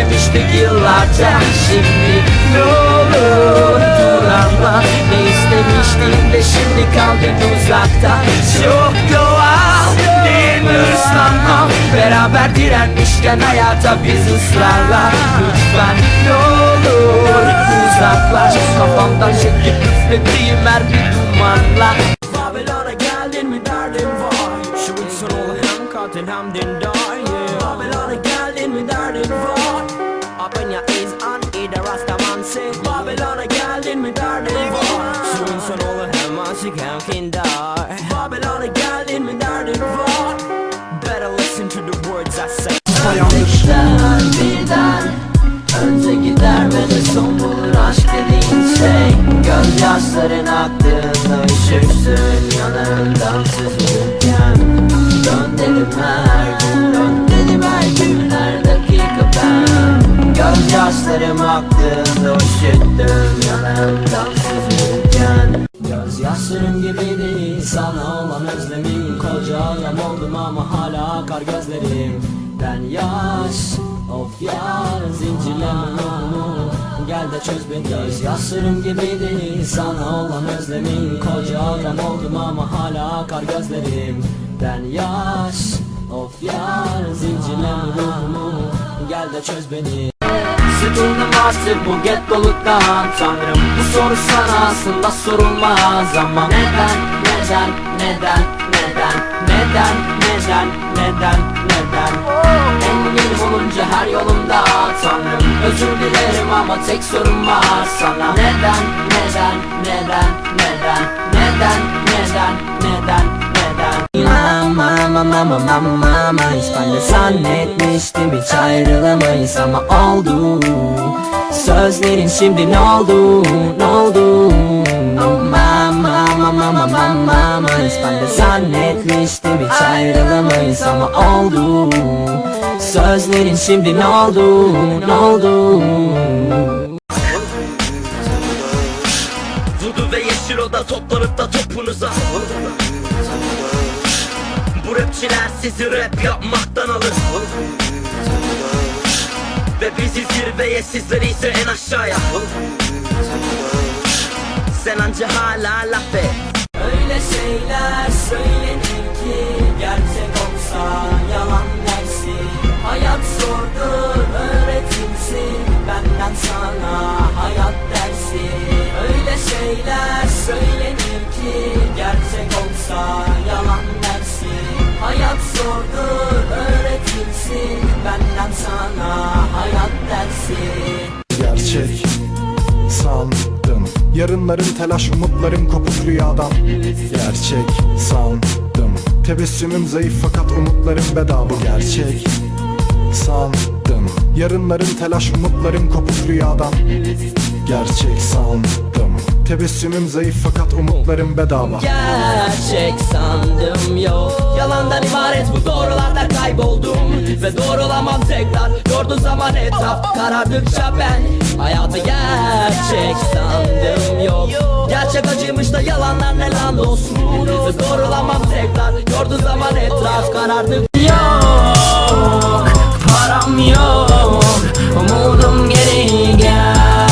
söylemiştik yıllarca. Şimdi ne olur dur anla. Ne istemiştin de şimdi kaldın uzakta. Çok doğal değil mi ıslanmam Beraber direnmişken hayata biz ısrarla. Lütfen ne olur uzaklaş. Kafamdan çekip üflediğim her bir dumanla. Babylon'a geldin mi derdin var? Şu insan ol hem katil hem dindar Up in your ears on either Rastaman say Babylon'a geldin mi derdin var Şu insan ol hem aşık hem kindar Babylon'a geldin mi derdin var Better listen to the words I say. Gider birden Önce gider ve de son bulur aşk dediğin şey Gözyaşların aktığında üşürsün yanarından süzülürken Dön dedim her Gözyaşlarım aktığında üşüttüm yanarından süzülürken Gözyaşlarım gibiydi sana olan özlemim. Koca adam oldum ama hala akar gözlerim. Ben yaş of yar zincirleme ruhumu Gel de çöz beni. Gözyaşlarım gibiydi sana olan özlemim. Koca adam oldum ama hala akar gözlerim. Ben yaş of yar zincirleme ruhumu Gel de çöz beni Artık bu gettoluktan Tanrım bu soru sana aslında sorulmaz Ama neden, neden, neden, neden, neden, neden, neden, neden Engelim olunca her yolumda Tanrım özür dilerim ama tek sorum var sana Neden, neden, neden, neden, neden, neden, neden, neden Mama mama mama mama Hiç ben de zannetmiştim hiç ayrılamayız ama oldu. Sözlerin şimdi ne oldu ne oldu? Mama mama mama mama Hiç ben de zannetmiştim hiç ayrılamayız ama oldu. Sözlerin şimdi ne oldu ne oldu? Vudu ve yeşil oda toplanıp da topunuza Bu rapçiler sizi rap yapmaktan alır. Ve bizi zirveye sizleri ise en aşağıya. Sen anca hala laf et. Öyle şeyler söylenir sandım Yarınların telaş umutlarım kopuk rüyadan. Gerçek sandım. Tebessümüm zayıf fakat umutlarım bedava. Gerçek sandım. Yarınların telaş umutlarım kopuk rüyadan. Gerçek sandım. Tebessümüm zayıf fakat umutlarım bedava. Gerçek sandım yok Yalandan ibaret bu doğrularda kayboldum Ve doğrulamam tekrar. Yordu zaman etraf karardıkça ben Hayatı gerçek sandım. Yok Gerçek acıymış da yalanlar ne lan dostum? Ve doğrulamam tekrar. Yordu zaman etraf karardık. Yok Param yok. Umudum geri gel.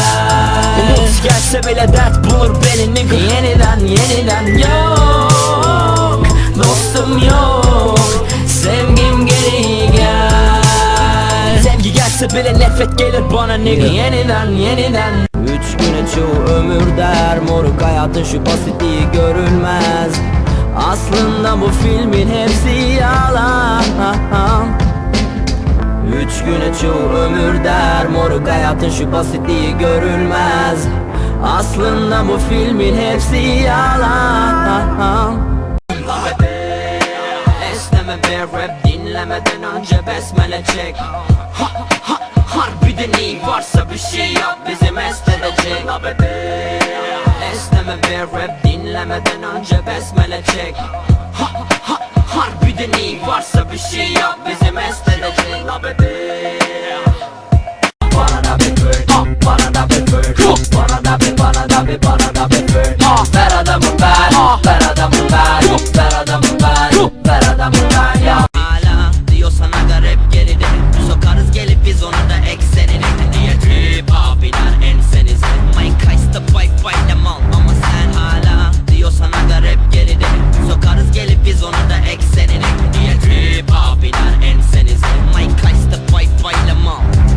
Umut gelse bile dert bulur benim mi Yeniden yeniden. Yok Dostum yok Gelse bile nefret gelir bana nigga Yeniden yeniden. Üç güne çoğu ömür der Moruk hayatın şu basitliği görülmez Aslında bu filmin hepsi yalan. Üç güne çoğu ömür der Moruk hayatın şu basitliği görülmez Aslında bu filmin hepsi yalan. Esneme bir rap dinlemeden önce besmele çek. ha, iyi varsa bir şey yap bizi mest edecek Esneme bir rap dinlemeden önce besmele çek. Ha, ha, Harbiden iyi varsa bir şey yap bizi mest